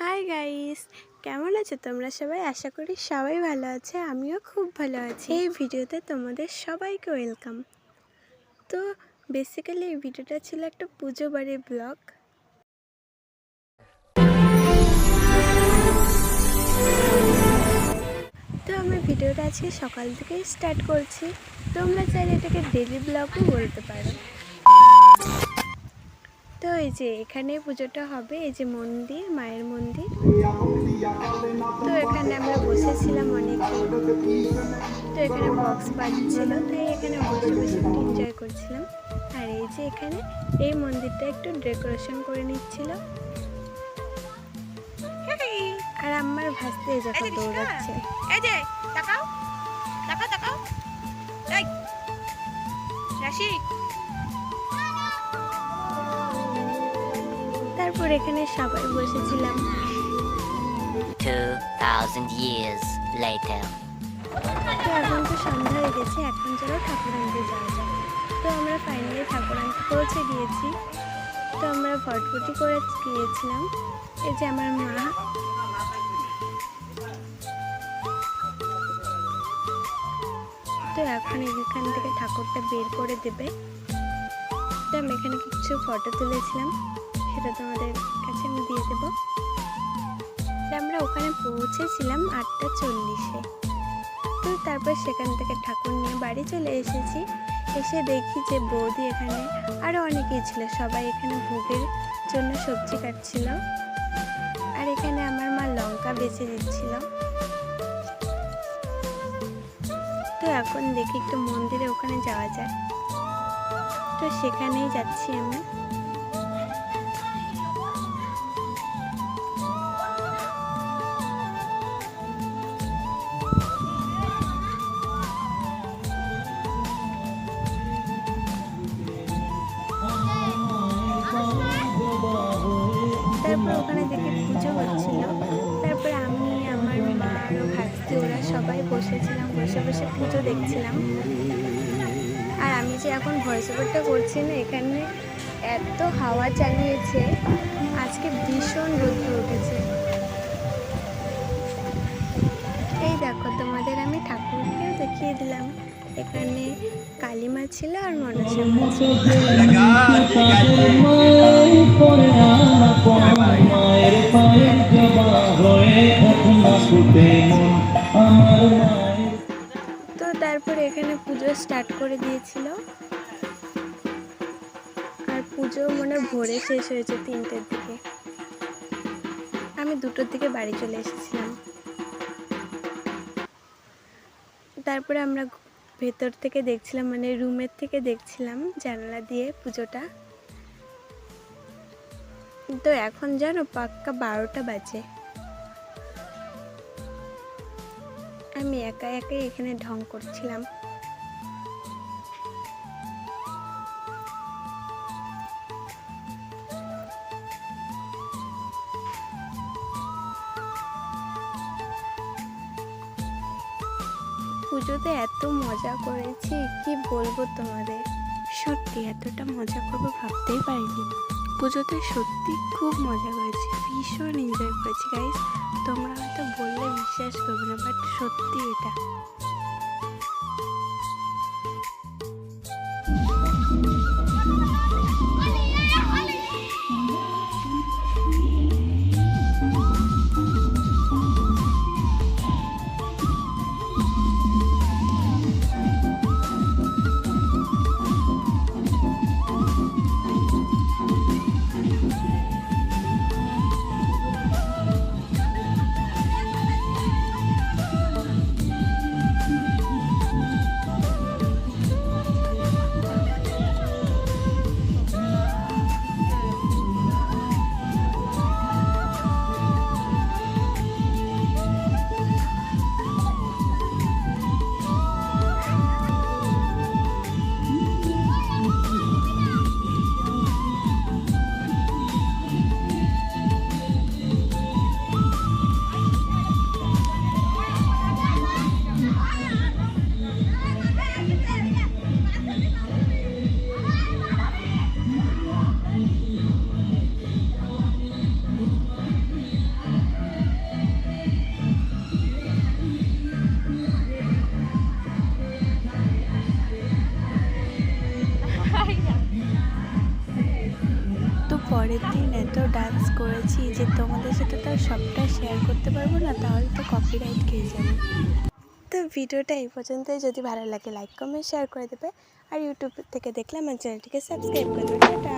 Hi guys কেমন আছো তোমরা সবাই? আশা করি সবাই ভালো আছে, আমিও খুব ভালো আছি। এই ভিডিওতে তোমাদের সবাইকে ওয়েলকাম তো বেসিক্যালি এই ভিডিওটা ছিল একটা পুজো বাড়ির ব্লগ তো আমি ভিডিওটা আজকে সকাল থেকেই স্টার্ট করছি। তোমরা চাইলে এটাকে ডেলি ব্লগও বলতে পারো। তো এই যে এখানে পুজোটা হবে এই যে মন্দির মায়ের মন্দির। তো এখানে আমরা বসেছিলাম অনেকে তো এখানে বক্স বাজছিল তাই এখানে বসে বসে একটু এনজয় করছিলাম। আর এই যে এখানে এই মন্দিরটা একটু ডেকোরেশন করে নিচ্ছিল। আর আমার ভাসতে যখন দৌড়াচ্ছে। এই যে তাকাও তাকাও তাকাও। এই রাশি। এখানে সবাই বসেছিলাম। 2,000 years later. তো এখন তো সন্ধ্যা হয়ে গেছে এখন চলো ঠাকুর আনতে যাওয়া যাক। তো আমরা ফাইনালি ঠাকুর আনতে পৌঁছে গিয়েছি। তো আমরা ফটফটি করে গিয়েছিলাম। এই যে আমার মা। তো এখন এখান থেকে ঠাকুরটা বের করে দেবে। তো আমি এখানে কিছু ফটো তুলেছিলাম। সেটা তোমাদের কাছে আমি দিয়ে দেবো। আমরা ওখানে পৌঁছেছিলাম আটটা চল্লিশে। তো তারপর সেখান থেকে ঠাকুর নিয়ে বাড়ি চলে এসেছি। এসে দেখি যে বৌদি এখানে আরও অনেকেই ছিল, সবাই এখানে ভোগের জন্য সবজি কাটছিল। আর এখানে আমার মা লঙ্কা বেছে দিচ্ছিল। তো এখন দেখি একটু মন্দিরে ওখানে যাওয়া যায়। তো সেখানেই যাচ্ছি আমি। বসেছিলাম, বসে বসে পুজো দেখছিলাম। আর আমি যে এখন ভয়েস ওভারটা করছি না, এখানে এত হাওয়া চালিয়েছে, আজকে ভীষণ রোদ্র উঠেছে। এই দেখো, তোমাদের আমি ঠাকুরকেও দেখিয়ে দিলাম। এখানে কালিমা ছিল আর তো তারপর এখানে পুজো স্টার্ট করে দিয়েছিল। আর পুজো মনে ভোরে শেষ হয়েছে তিনটের দিকে। আমি দুটোর দিকে বাড়ি চলে এসেছিলাম। তারপরে আমরা ভেতর থেকে দেখছিলাম মানে রুমের থেকে দেখছিলাম জানালা দিয়ে পুজোটা। তো এখন জানো পাক্কা বারোটা বাজে। আমি একা একাই এখানে ঢং করছিলাম। পুজোতে এত মজা করেছি, কি বলব তোমাদের? সত্যি এতটা মজা করব ভাবতেই পারিনি। পুজোতে সত্যি খুব মজা করেছি, ভীষণ এনজয় করেছি গাইজ তোমরা হয়তো বললে বিশ্বাস করবে না বাট সত্যি এটা। পরের দিন এত ডান্স করেছি যে তোমাদের সাথে তো সবটা শেয়ার করতে পারব না, তাহলে তো কপিরাইট খেয়ে যাবে। তো ভিডিওটা এই পর্যন্তই। যদি ভালো লাগে লাইক কমেন্ট শেয়ার করে দেবে। আর ইউটিউব থেকে দেখলে আমার চ্যানেলটিকে সাবস্ক্রাইব করে দেবে। টাটা।